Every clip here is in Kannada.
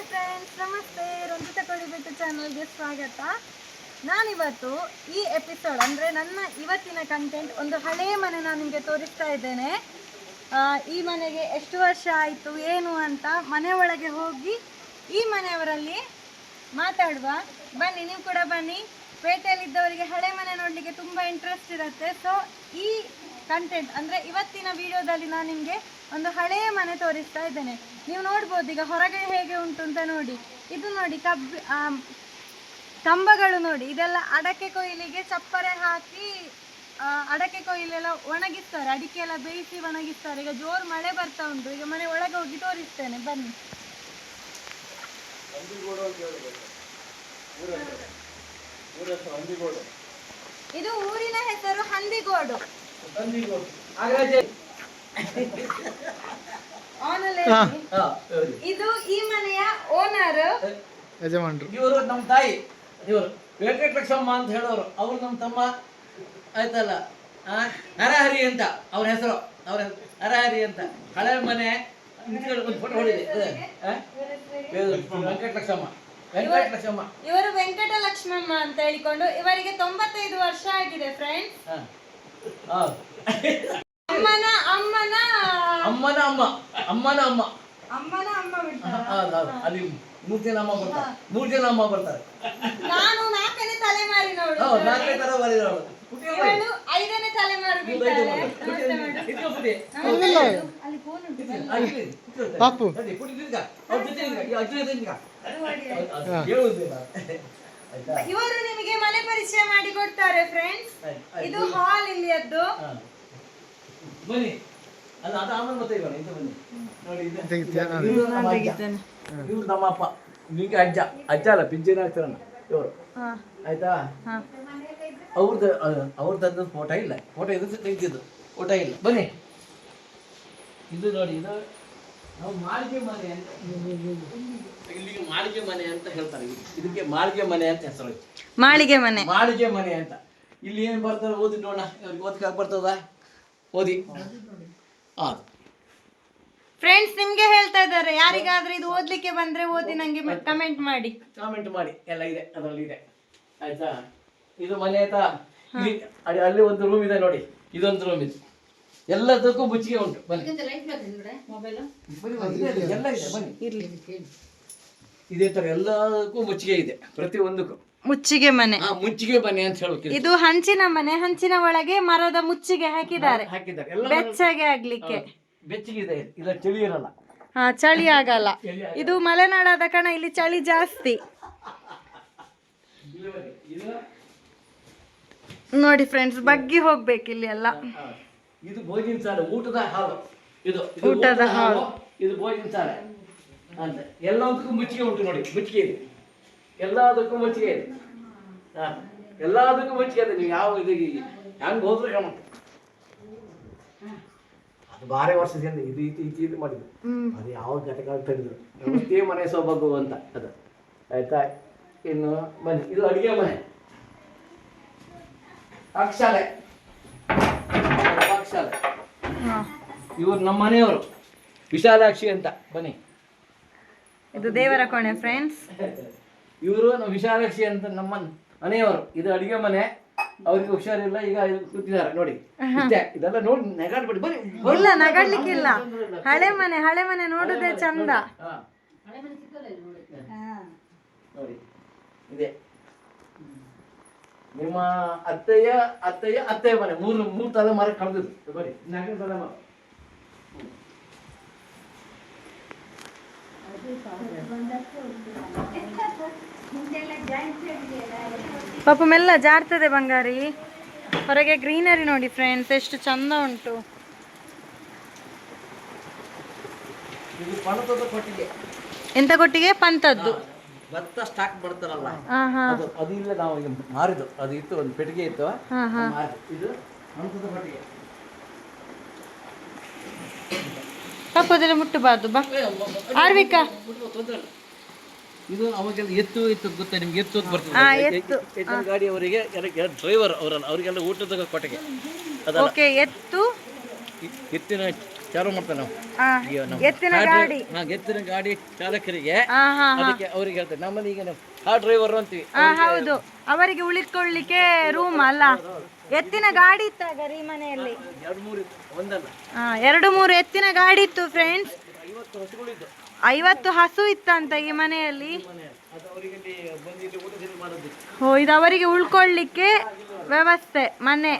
ಹಾಯ್ ಫ್ರೆಂಡ್ಸ್ ನಮಸ್ತೆ. ರಂಜಿತ ಕೊಳಿಬಿಟ್ಟು ಚಾನಲ್ಗೆ ಸ್ವಾಗತ. ನಾನಿವತ್ತು ಈ ಎಪಿಸೋಡ್ ಅಂದರೆ ನನ್ನ ಇವತ್ತಿನ ಕಂಟೆಂಟ್ ಒಂದು ಹಳೆಯ ಮನೆ ನಾನು ನಿಮಗೆ ತೋರಿಸ್ತಾ ಇದ್ದೇನೆ. ಈ ಮನೆಗೆ ಎಷ್ಟು ವರ್ಷ ಆಯಿತು, ಏನು ಅಂತ ಮನೆ ಒಳಗೆ ಹೋಗಿ ಈ ಮನೆಯವರಲ್ಲಿ ಮಾತಾಡುವ. ಬನ್ನಿ, ನೀವು ಕೂಡ ಬನ್ನಿ. ಪೇಟೆಯಲ್ಲಿದ್ದವರಿಗೆ ಹಳೆ ಮನೆ ನೋಡಲಿಕ್ಕೆ ತುಂಬ ಇಂಟ್ರೆಸ್ಟ್ ಇರುತ್ತೆ. ಸೊ ಈ ಕಂಟೆಂಟ್ ಅಂದರೆ ಇವತ್ತಿನ ವಿಡಿಯೋದಲ್ಲಿ ನಾನು ನಿಮಗೆ ಒಂದು ಹಳೆಯ ಮನೆ ತೋರಿಸ್ತಾ ಇದ್ದೇನೆ. ನೀವು ನೋಡ್ಬೋದು ಈಗ ಹೊರಗೆ ಹೇಗೆ ಉಂಟು ಅಂತ ನೋಡಿ. ಇದು ನೋಡಿ ಕಬ್ಬಿ ಕಂಬಗಳು ನೋಡಿ. ಇದೆಲ್ಲ ಅಡಕೆ ಕೊಯ್ಲಿಗೆ ಚಪ್ಪರೆ ಹಾಕಿ ಅಡಕೆ ಕೊಯ್ಲೆಲ್ಲ ಒಣಗಿಸ್ತಾರೆ. ಅಡಿಕೆ ಎಲ್ಲ ಬೇಯಿಸಿ ಒಣಗಿಸ್ತಾರೆ. ಈಗ ಜೋರು ಮಳೆ ಬರ್ತಾ ಉಂಟು. ಈಗ ಮನೆ ಒಳಗೆ ಹೋಗಿ ತೋರಿಸ್ತೇನೆ. ಬನ್ನಿ. ಇದು ಊರಿನ ಹೆಸರು ಹಂದಿಗೋಡು. ಆನಲ್ಲೇ ಇದೆ. ಇದು ಈ ಮನೆಯ ಓನರ್ ಯಜಮಾನ್ರು. ಇವರು ನಮ್ಮ ತಾಯಿ. ಇವರು ವೆಂಕಟಲಕ್ಷ್ಮಮ್ಮ ಅಂತ ಹೇಳೋರು. ಅವ್ರು ನಮ್ಮ ತಮ್ಮ. ಆಯ್ತಲ್ಲ? ಆ, ಹರಹರಿ ಅಂತ. ಅವ್ರ ಹೆಸರು. ಅವ್ರ ಹೆಸರು. ಹರಹರಿ ಅಂತ. ಹಳೆ ಮನೆ. ಒಂದು ಫೋಟೋ ಹೊಡಿದೆ? ಇವ್ರು ವೆಂಕಟಲಕ್ಷ್ಮಮ್ಮ ವೆಂಕಟಲಕ್ಷ್ಮಮ್ಮ ಇವರು ವೆಂಕಟ ಲಕ್ಷ್ಮಮ್ಮ. ಅಂತ ಹೇಳಿಕೊಂಡು ಇವರಿಗೆ ತೊಂಬತ್ತೈದು ವರ್ಷ ಆಗಿದೆ ಫ್ರೆಂಡ್ಸ್. ಅಮ್ಮನ ಅಮ್ಮನ ಅಮ್ಮನ ಅಮ್ಮ ಅಮ್ಮನ ಅಮ್ಮ. ಅಮ್ಮನ ಅಮ್ಮ ಬಿಡ್ತಾರ? ಹೌದು ಹೌದು. ಅಲ್ಲಿ ಮೂರು ಜನ ಅಮ್ಮ ಬರ್ತಾರೆ. ಮೂರು ಜನ ಅಮ್ಮ ಬರ್ತಾರೆ. ನಾನು ನಾಲ್ಕನೇ ತಲೆಮಾರಿ ನೋಡು. ಹೌದು ನಾಲ್ಕನೇ ತರ ಬರೀರೋಳು ಇವಳು ಐದನೇ ತಲೆಮಾರು ಬಿಡ್ತಾರೆ ನಮಸ್ತೆ ಅಲ್ಲಿ ಫೋನ್ ಉಂಟು. ಆ, ಪಾಪು ಪುಡಿ. ಅವ್ರ ಜೊತೆ ಜೊತೆ ಹೇಳುವುದಿಲ್ಲ. ಇವರು ನಿಮಗೆ ಮನೆ ಪರಿಚಯ ಮಾಡಿ ಕೊಡ್ತಾರೆ ಫ್ರೆಂಡ್ಸ್. ಇದು ಹಾಲ್ ಇಲ್ಲಿಯದ್ದು. ಬನ್ನಿ. ಅಲ್ಲ ಅದು ಆಮೇಲೆ ಮತ್ತೆ ಇರೋಣ ಇಂತ ಬನ್ನಿ. ನೋಡಿ ಇದು- ನಮ್ಮ ಅಜ್ಜ. ಇವ್ರು ನಮ್ಮ ಅಪ್ಪ. ನಿಮಗೆ ಅಜ್ಜ. ಅಜ್ಜ ಅಲ್ಲ ಪಿಂಚಿನ ಆಗ್ತಾರಣ್ಣ ಇವರು. ಹಾ. ಆಯ್ತಾ? ಅವ್ರದ್ದು ಅವ್ರದ್ದು ಫೋಟೋ ಇಲ್ಲ. ಫೋಟೋ ಇದ್ರೆ ತೆಗ್ದಿದ್ದು. ಫೋಟೋ ಇಲ್ಲ. ಬನ್ನಿ. ಇದು ನೋಡಿ ಇದು ನಾವು ಮಾಳಿಗೆ ಮನೆ ಅಂತ ಇಲ್ಲಿಗೆ ಮಾಳಿಗೆ ಮನೆ ಅಂತ ಹೇಳ್ತಾರೆ. ಇದು. ಇದಕ್ಕೆ ಮಾಳಿಗೆ ಮನೆ ಅಂತ ಹೆಸರು ಮಾಳಿಗೆ ಮನೆ. ಮಾಳಿಗೆ ಮನೆ ಅಂತ. ಇಲ್ಲಿ ಏನು ಬರ್ತಾರೆ ಓದಿ ನೋಡೋಣ. ಅವ್ರಿಗೆ ಓದಕ್ಕೆ ಬರ್ತದ? ಓದಿ. ಹಾಂ. ಫ್ರೆಂಡ್ಸ್ ನಿಮ್ಗೆ ಹೇಳ್ತಾ ಇದ್ದಾರೆ ಯಾರಿಗಾದ್ರೂ ಇದು ಓದ್ಲಿಕ್ಕೆ ಬಂದ್ರೆ ಓದಿ ನಂಗೆ ಕಮೆಂಟ್ ಮಾಡಿ. ಕಾಮೆಂಟ್ ಮಾಡಿ ಎಲ್ಲ ಇದೆ ಅದರಲ್ಲಿ ಇದೆ. ಆಯ್ತಾ? ಇದು ಮನೆ ಆಯ್ತಾ? ಇಲ್ಲಿ ಅಲ್ಲಿ- ಅಲ್ಲಿ ಒಂದು ರೂಮ್ ಇದೆ ನೋಡಿ ಇದೊಂದು ರೂಮ್ ಇದೆ. ಎಲ್ಲದಕ್ಕೂ ಮುಚ್ಚಿಗೆ ಉಂಟು ಬನ್ನಿ. ಎಲ್ಲ ಇದೆ ಬನ್ನಿ. ಇದೇ ತರ ಎಲ್ಲದಕ್ಕೂ ಮುಚ್ಚಿಗೆ ಇದೆ ಪ್ರತಿ ಒಂದಕ್ಕೂ ಮುಚ್ಚಿಗೆ ಮನೆ. ಆ ಮುಚ್ಚಿಗೆ ಮನೆ ಅಂತ ಹೇಳೋಕೆ ಇದು ಹಂಚಿನ ಮನೆ. ಹಂಚಿನ ಒಳಗೆ ಮರದ ಮುಚ್ಚಿಗೆ ಹಾಕಿದ್ದಾರೆ. ಹಾಕಿದ್ದಾರೆ. ಎಲ್ಲ ಬೆಚ್ಚಗೆ ಆಗ್ಲಿಕ್ಕೆ. ಬೆಚ್ಚಗಿದೆ. ಇದೆ ಇಲ್ಲ ಚಳಿ ಇರಲ್ಲ. ಹಾ ಚಳಿ ಆಗಲ್ಲ. ಇದು ಮಲೆನಾಡಾದ ಕಣ ಇಲ್ಲಿ ಚಳಿ ಜಾಸ್ತಿ. ನೋಡಿ ಫ್ರೆಂಡ್ಸ್ ಬಗ್ಗಿ ಹೋಗ್ಬೇಕು ಇಲ್ಲಿ ಎಲ್ಲ. ಇದು ಭೋಜನ ಶಾಲೆ ಊಟದ ಹಾಲು. ಇದು ಇದು ಊಟದ ಹಾಲು. ಇದು ಭೋಜನ ಶಾಲೆ. ಅಂತ ಎಲ್ಲದಕ್ಕೂ ಮುಚ್ಚಿಗೆ ಉಂಟು ನೋಡಿ ಮುಚ್ಚಿಗೆ ಇದೆ. ಎಲ್ಲದಕ್ಕೂ ಮುಚ್ಚಿಗೆ ಇದೆ. ಹಾ ಎಲ್ಲದಕ್ಕೂ ಮುಚ್ಚಿಗೆ ಇದೆ. ನೀವು ಯಾವ ಇದು ಹೆಂಗ್ ಹೋದ್ರು ಕಾಣುತ್ತೆ. ಅದು ಭಾರಿ ವರ್ಷದಿಂದ ಇದು ಇದು ಇದು ಇದು ಮಾಡಿದ್ರು ಅದು ಯಾವ ಘಟಕ ತೆಗೆದ್ರು ನಮಸ್ತೆ ಮನೆ ಸೊಬಗು ಅಂತ ಅದು. ಆಯ್ತಾ? ಇನ್ನು ಬನ್ನಿ ಇದು ಅಡಿಗೆ ಮನೆ. ಅಕ್ಷಾಲೆ ಅಕ್ಷಾಲೆ. ಇವರು ನಮ್ಮ ಮನೆಯವರು. ವಿಶಾಲಾಕ್ಷಿ ಅಂತ ಬನ್ನಿ. ಇದು ದೇವರ ಕೋಣೆ ಫ್ರೆಂಡ್ಸ್ ಇವರು ನಮ್ಮ ವಿಶಾಲಾಕ್ಷಿ ಅಂತ ನಮ್ಮ ಮನೆಯವರು. ಇದು ಅಡಿಗೆ ಮನೆ. ಅವ್ರಿಗೆ ಹುಷಾರಿಲ್ಲ ಈಗ ಕೂತಿದ್ದಾರೆ ನೋಡಿ. ಇಷ್ಟೇ ಇದೆಲ್ಲ ನೋಡಿ ನೆಗಾಡ್ಬಿಡಿ ಬನ್ನಿ ಇಲ್ಲ ನಗಾಡ್ಲಿಕ್ಕಿಲ್ಲ. ಹಳೆ ಮನೆ ಹಳೆ ಮನೆ ನೋಡುದೇ ಚಂದ. ಹಾ. ನೋಡಿ. ಇದೆ. ನಿಮ್ಮ ಅತ್ತೆಯ ಅತ್ತೆಯ ಅತ್ತೆಯ ಮನೆ ಮೂರು ಮೂರು ತಲೆ ತಲೆಮಾರು ಕಳೆದಿದ್ದು ತಲೆ ಮರ. ತಲೆಮಾರು ಪಾಪ ಮೆಲ್ಲ ಜಾರ್ತದೆ ಬಂಗಾರಿ. ಹೊರಗೆ ಗ್ರೀನರಿ ನೋಡಿ ಫ್ರೆಂಡ್ಸ್ ಎಷ್ಟು ಚಂದ ಉಂಟು. ಎಂತ ಕೊಟ್ಟಿಗೆ? ಪಂತದ್ದು ಭತ್ತ ಸ್ಟಾಕ್ ಮಾಡ್ತಾರಲ್ಲ. ಹಾ ಹಾ. ಅದು ಅದು ಇಲ್ಲ ನಾವು ಈಗ ಮಾರಿದ್ದು. ಅದು ಇತ್ತು ಒಂದು ಪೆಟ್ಟಿಗೆ ಇತ್ತು. ಹಾ ಹಾ. ಮಾರಿದ್ದು. ಇದು ಪಣತದ ಕೊಟ್ಟಿಗೆ. ಪಾಪ ಅದೆಲ್ಲ ಮುಟ್ಟಬಾರ್ದು ಬಾ. ಆರ್ವಿಕಾ. ಇದು ಅವಾಗೆಲ್ಲ ಎತ್ತು ಎತ್ತು ಗೊತ್ತಾ ನಿಮ್ಗೆ? ಎತ್ತು ಅಂತ ಬರ್ತದೆ. ಗಾಡಿ ಅವರಿಗೆ ಡ್ರೈವರ್ ಅವರಲ್ಲ ಅವರಿಗೆಲ್ಲ ಊಟದ ಕೊಟ್ಟಿಗೆ. ಓಕೆ ಎತ್ತು. ಎತ್ತಿನ ಚಾಲು ಮಾಡ್ತೇವೆ ನಾವು. ಆ, ಎತ್ತಿನ ಗಾಡಿ. ಹಾ, ಎತ್ತಿನ ಗಾಡಿ ಚಾಲಕರಿಗೆ ಅದಕ್ಕೆ ಅವ್ರಿಗೆ ಹೇಳ್ತಾರೆ ನಮ್ಮಲ್ಲಿ ಈಗ ನಾವು ಕಾರ್ ಡ್ರೈವರ್ ಅಂತೀವಿ. ಆ, ಹೌದು. ಅವರಿಗೆ ಉಳಿಕೊಳ್ಳಿಕ್ಕೆ ರೂಮ್ ಅಲ್ಲ. ಎತ್ತಿನ ಗಾಡಿ ಇತ್ತಾಗ ರೀ ಮನೆಯಲ್ಲಿ? ಎರಡು ಮೂರು ಇತ್ತು ಒಂದಲ್ಲ. ಆ, ಎರಡು ಮೂರು ಎತ್ತಿನ ಗಾಡಿ ಇತ್ತು ಫ್ರೆಂಡ್ಸ್ ಐವತ್ತು ಹಸುಗಳಿದ್ದು ಐವತ್ತು ಹಸು ಇತ್ತಂತ ಈ ಮನೆಯಲ್ಲಿ. ಓ ಇದು ಅವರಿಗೆ ಉಳ್ಕೊಳ್ಳಿಕ್ಕೆ ವ್ಯವಸ್ಥೆ ಮನೆ.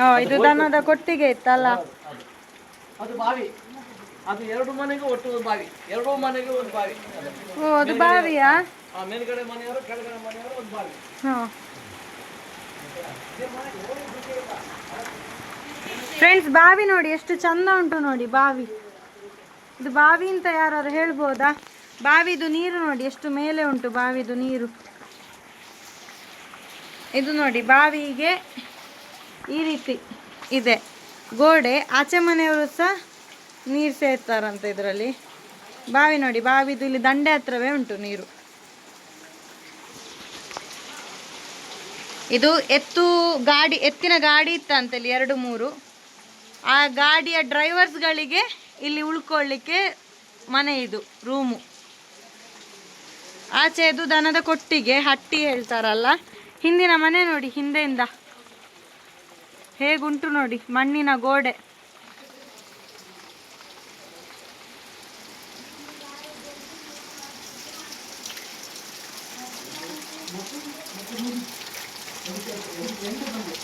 ಓ ಇದು ದನದ ಕೊಟ್ಟಿಗೆ ಇತ್ತಲ್ಲ. ಅದು. ಬಾವಿ. ಅದು ಎರಡು ಮನೆಗೂ ಒಟ್ಟು ಬಾವಿ. ಎರಡೂ ಮನೆಗೆ ಒಂದು ಬಾವಿ. ಓ ಅದು ಬಾವಿಯಾ? ಮೇಲ್ಗಡೆ ಮನೆಯವರು ಕೆಳಗಡೆ ಮನೆಯವರು ಒಂದು ಬಾವಿ. ಹಾಂ. ಫ್ರೆಂಡ್ಸ್ ಬಾವಿ ನೋಡಿ, ಎಷ್ಟು ಚಂದ ಉಂಟು ನೋಡಿ ಬಾವಿ. ಇದು ಬಾವಿ ಅಂತ ಯಾರು ಹೇಳ್ಬೋದಾ? ಬಾವಿದು ನೀರು ನೋಡಿ, ಎಷ್ಟು ಮೇಲೆ ಉಂಟು ಬಾವಿದು ನೀರು. ಇದು ನೋಡಿ, ಬಾವಿಗೆ ಈ ರೀತಿ ಇದೆ. ಗೋಡೆ, ಆಚೆ ಮನೆಯವರು ಸಹ ನೀರು ಸೇರ್ತಾರಂತೆ ಇದರಲ್ಲಿ. ಬಾವಿ ನೋಡಿ, ಬಾವಿದು ಇಲ್ಲಿ ದಂಡೆ ಹತ್ರವೇ ಉಂಟು ನೀರು. ಇದು ಎತ್ತು ಗಾಡಿ, ಎತ್ತಿನ ಗಾಡಿ ಇತ್ತಂತಲ್ಲಿ ಎರಡು, ಮೂರು. ಆ ಗಾಡಿಯ ಡ್ರೈವರ್ಸ್ಗಳಿಗೆ ಇಲ್ಲಿ ಉಳ್ಕೊಳ್ಳಿಕ್ಕೆ ಮನೆ ಇದು, ರೂಮು. ಆಚೆ ಇದು ದನದ ಕೊಟ್ಟಿಗೆ, ಹಟ್ಟಿ ಹೇಳ್ತಾರಲ್ಲ. ಹಿಂದಿನ ಮನೆ ನೋಡಿ, ಹಿಂದೆಯಿಂದ. ಹೇಗುಂಟು ನೋಡಿ, ಮಣ್ಣಿನ ಗೋಡೆ ಅದು ಈಗ ಎರಡು ಗಂಡು ಮಕ್ಕಳಿದೆ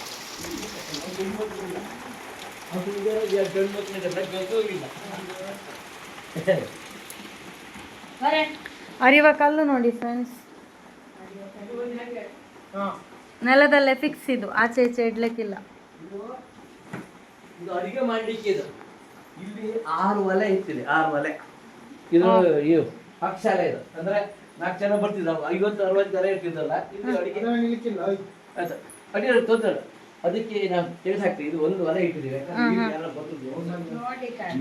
ಬೆಳಗ್ಗೆ ಇಲ್ಲ ಅರಿವ ಕಲ್ಲು ನೋಡಿ ಫ್ರೆಂಡ್ಸ್ ನೆಲದಲ್ಲೇ ಫಿಕ್ಸ್ ಇದು. ಆಚೆ ಈಚೆ ಇಡ್ಲಿಕ್ಕಿಲ್ಲ. ಇದು ಅಡಿಗೆ ಮಾಡಲಿಕ್ಕೆ ಇದು. ಇಲ್ಲಿ ಆರು ಒಲೆ ಇತ್ತಿದೆ ಆರು ಒಲೆ. ಇದು ಇವು ಪಾಕಶಾಲೆ ಇದು. ಅಂದ್ರೆ ನಾಲ್ಕು ಜನ ಬರ್ತಿದ್ರು ಐವತ್ತು ಅರವತ್ತು ಜನ ಇರ್ತಿದ್ದಲ್ಲ ಇಲ್ಲಿ ಅಡಿಗೆ. ಆಯ್ತು ಅಡಿಗೆ ತೊಂದರೆ ಅದಕ್ಕೆ ನಾವು ತಿಳಿಸಿ ಹಾಕ್ತೀವಿ ಇದು ಒಂದು ಒಲೆ ಇಟ್ಟಿದ್ದೀವಿ.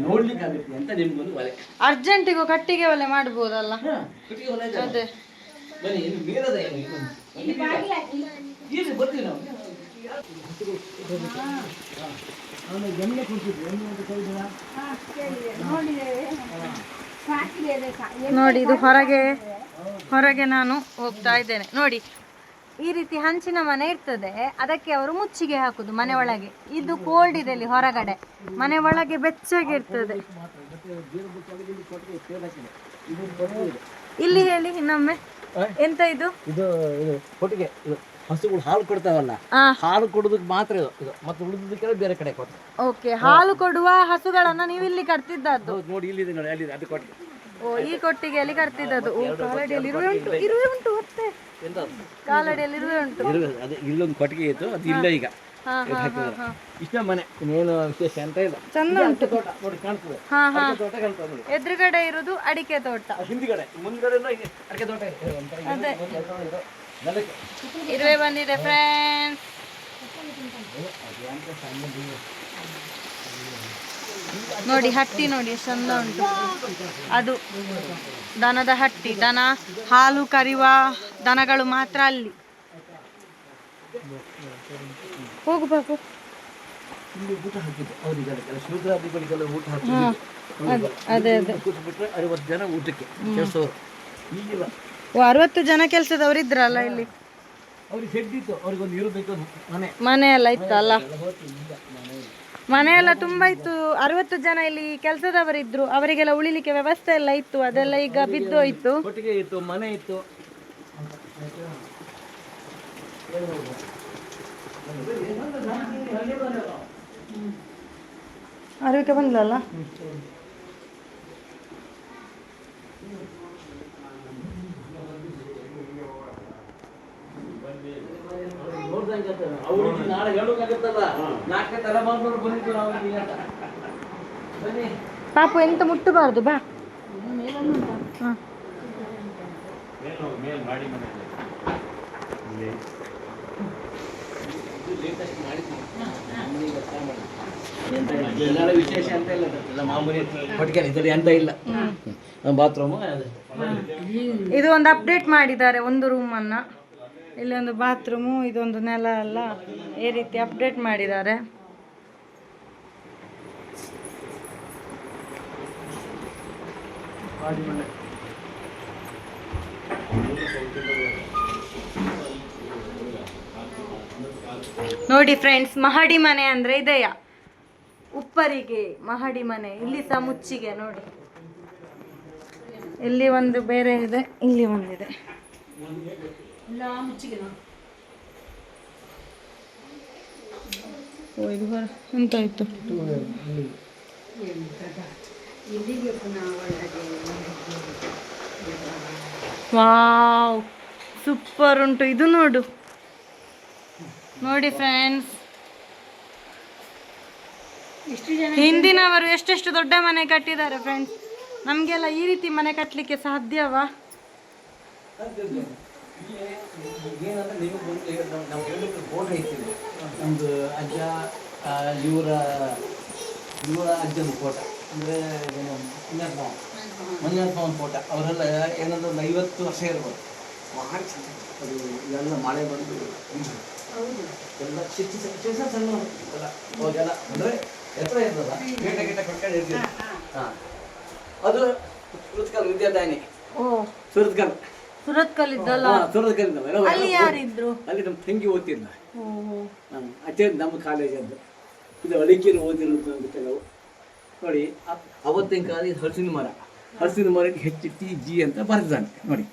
ನೋಡ್ಲಿಕ್ಕೆ ಆಗುತ್ತೆ ಅಂತ ನಿಮ್ಗೊಂದು ಒಲೆ. ಅರ್ಜೆಂಟಿಗೂ ಕಟ್ಟಿಗೆ ಒಲೆ ಮಾಡ್ಬೋದಲ್ಲ? ಕಟ್ಟಿಗೆ ಒಲೆ. ಅದೇ. ಬನ್ನಿ ಏನು ಬರ್ತೀವಿ ನಾವು. ಅವನು ಕೊಡ್ತಿದ್ರು ಅಂತ ನೋಡಿ ಇದು ಹೊರಗೆ ಹೊರಗೆ ನಾನು ಹೋಗ್ತಾ ಇದ್ದೇನೆ. ನೋಡಿ ಈ ರೀತಿ ಹಂಚಿನ ಮನೆ ಇರ್ತದೆ ಅದಕ್ಕೆ ಅವರು ಮುಚ್ಚಿಗೆ ಹಾಕುದು ಮನೆ ಒಳಗೆ. ಇದು ಕೋಲ್ಡ್ ಇದೆ ಇಲ್ಲಿ ಹೊರಗಡೆ. ಮನೆ ಒಳಗೆ ಬೆಚ್ಚಗೆ ಇರ್ತದೆ. ಇಲ್ಲಿ ಹೇಳಿ ಇನ್ನೊಮ್ಮೆ. ಎಂತ ಇದು? ಇದು ಕೊಟ್ಟಿಗೆ. ಹಸುಗಳು ಹಾಲು ಕೊಡ್ತಾವಲ್ಲ ಹಾಲು ಕೊಡೋದಕ್ಕೆ ಮಾತ್ರ ಇದು. ಮತ್ತೆ ಉಳಿದಕ್ಕೆಲ್ಲ ಬೇರೆ ಕಡೆ ಕೊಟ್ಟು ಓಕೆ ಹಾಲು ಕೊಡುವ ಹಸುಗಳನ್ನ ನೀವು ಇಲ್ಲಿ ಕಟ್ತಿದ್ದದ್ದು ನೋಡಿ ಇಲ್ಲಿದೆ ನೋಡಿ ಅಲ್ಲಿ ಅದು ಕೊಟ್ಟಿಗೆ. ಓ ಈ ಕೊಟ್ಟಿಗೆಯಲ್ಲಿ ಕಟ್ತಿದ್ದದ್ದು ಓ ಕಾಲಡಿಯಲ್ಲಿ ಇರುವೆ ಉಂಟು ಇರುವೆ ಉಂಟು ಮತ್ತೆ? ಕಾಲಡಿಯಲ್ಲಿ ಇರುವೆ ಉಂಟು. ಅದು ಇಲ್ಲೊಂದು ಕೊಟ್ಟಿಗೆ ಇತ್ತು ಅದು ಇಲ್ಲ ಈಗ. ಇಷ್ಟ ಮನೆ ಇನ್ನೇನು ವಿಶೇಷ ಅಂತ ಇಲ್ಲ. ಚಂದ ಉಂಟು. ತೋಟ ನೋಡಿ ಕಾಣ್ತದೆ. ಹಾ ಹಾ. ತೋಟ ಕಾಣ್ತದೆ ನೋಡಿ. ಎದುರುಗಡೆ ಇರುವುದು ಅಡಿಕೆ ತೋಟ. ಹಿಂದ್ಗಡೆ ಮುಂದ್ಗಡೆ ಅಡಿಕೆ ತೋಟ ಅದೇ. ಇರುವೆ ಬಂದಿದೆ ಫ್ರೆಂಡ್ಸ್ ನೋಡಿ ಹಟ್ಟಿ ನೋಡಿ ಚಂದ ಉಂಟು. ಅದು ದನದ ಹಟ್ಟಿ ದನ ಹಾಲು ಕರಿವ ದನಗಳು ಮಾತ್ರ ಅಲ್ಲಿ. ಹೋಗಬೇಕು. ಅದೇ ಅದೇ ಅರವತ್ತು ಜನ ಕೆಲಸದವ್ರು. ಇದ್ರಲ್ಲ ಇಲ್ಲಿ? ಮನೆ. ಎಲ್ಲ ಇತ್ತಲ್ಲ? ಎಲ್ಲ ಹೋಯ್ತು ಈಗ ಮನೆ ಇಲ್ಲ. ಮನೆ ಎಲ್ಲ ತುಂಬಾ ಇತ್ತು. ಅರವತ್ತು ಜನ ಇಲ್ಲಿ ಕೆಲಸದವರಿದ್ರು. ಅವರಿಗೆಲ್ಲ ಉಳಿಲಿಕ್ಕೆ ವ್ಯವಸ್ಥೆ ಎಲ್ಲ ಇತ್ತು. ಅದೆಲ್ಲ ಈಗ ಬಿದ್ದೋಯ್ತು ಕೊಟ್ಟಿಗೆ ಇತ್ತು ಮನೆ ಇತ್ತು. ಅರಿವಿಕೆ ಬಂದ್ಲಲ್ಲ? ಅವ್ರಿಗೆ ನಾಳೆ ಹೇಳೋಕ್ಕಾಗತ್ತಲ್ಲ ನಾಲ್ಕನೇ ತಲೆಮಾರಿನವ್ರು ಬಂದಿದ್ದು ನಾವು ಇಲ್ಲಿ ಅಂತ. ಬನ್ನಿ. ಪಾಪು ಎಂತ ಮುಟ್ಟಬಾರದು ಬಾ. ಹ. ಎಲ್ಲರ ವಿಶೇಷ ಅಂತ ಇಲ್ಲ ಅದು. ಎಲ್ಲ ಮಾಮೂಲಿ ಕೊಟ್ಟಿಗೆ ಇದ್ರಲ್ಲಿ ಎಂತ ಇಲ್ಲ. ಬಾತ್ರೂಮು ಇದು ಒಂದು ಅಪ್ಡೇಟ್ ಮಾಡಿದ್ದಾರೆ ಒಂದು ರೂಮ್ ಇಲ್ಲಿ ಒಂದು ಬಾತ್ರೂಮು, ಇದೊಂದು ನೆಲ ಎಲ್ಲ ಈ ರೀತಿ ಅಪ್ಡೇಟ್ ಮಾಡಿದ್ದಾರೆ. ನೋಡಿ ಫ್ರೆಂಡ್ಸ್ ಮಹಡಿ ಮನೆ ಅಂದ್ರೆ ಇದೆಯ? ಉಪ್ಪರಿಗೆ ಮಹಡಿ ಮನೆ, ಇಲ್ಲಿ ಸಹ ಮುಚ್ಚಿಗೆ ನೋಡಿ. ಇಲ್ಲಿ ಒಂದು ಬೇರೆ ಇದೆ, ಇಲ್ಲಿ ಒಂದಿದೆ. ಓ ಇದು ಬರ ಎಂತಾಯ್ತು? ವಾವ್ ಸೂಪರ್ ಉಂಟು ಇದು ನೋಡು. ನೋಡಿ ಫ್ರೆಂಡ್ಸ್. ಹಿಂದಿನವರು ಎಷ್ಟೆಷ್ಟು ದೊಡ್ಡ ಮನೆ ಕಟ್ಟಿದ್ದಾರೆ ಫ್ರೆಂಡ್ಸ್. ನಮಗೆಲ್ಲ ಈ ರೀತಿ ಮನೆ ಕಟ್ಟಲಿಕ್ಕೆ ಸಾಧ್ಯವಾ? ಏನಂದ್ರೆ ನೀವು ಬಂದು ನಾವು ಹೇಳಲಿಕ್ಕೆ ಫೋಟೋ ಇರ್ತೀವಿ ನಮ್ಮದು ಅಜ್ಜ ಇವರ ಇವರ ಅಜ್ಜನ ಫೋಟೋ. ಅಂದರೆ ಏನು ಮಂಜಾನ ಮಾವ. ಮಂಜಾನ ಮಾವನ ಫೋಟೋ. ಅವರೆಲ್ಲ ಏನಂದ್ರೆ ಒಂದು ಐವತ್ತು ವರ್ಷ ಇರ್ಬೋದು. ಮಾರ್ಚ್ ಅದು ಎಲ್ಲ ಮಳೆ ಬಂದು ಎಲ್ಲ ಚಿಕ್ಕ ಚಿಕ್ಕ ಸಣ್ಣ ಎಲ್ಲ ಹೋಗೆಲ್ಲ ಅಂದರೆ ಎತ್ತರ ಇರ್ತದ ಗೇಟ ಗೇಟ ಕಟ್ಕೊಂಡು ಇರ್ತೀವಿ ಹಾಂ ಅದು ಸುರತ್ಕಲ್ ವಿದ್ಯಾದಾಯಿನಿ ಓ. ಸುರತ್ಕಲ್. ಸುರತ್ಕಲ್ ಇದ್ದಲ್ಲ ಸುರತ್ಕಲ್ ಅಲ್ಲಿ ಯಾರಿದ್ರು? ಅಲ್ಲಿ ನಮ್ಮ ತಂಗಿ ಓದ್ತಿದ್ದ ಅಚ್ಚೇ ನಮ್ಮ ಕಾಲೇಜ್ ಅದು. ಇದು ಓದಿರೋದು ಒಂದು ಕೆಲವು. ನೋಡಿ ಅವತ್ತಿನ ಕಾಲ ಹಲಸಿನ ಮರ. ಹಲಸಿನ ಮರಕ್ಕೆ ಹೆಚ್ಚು ಟಿ ಜಿ ಅಂತ ಬರೆದಿದ್ದಾನೆ. ನೋಡಿ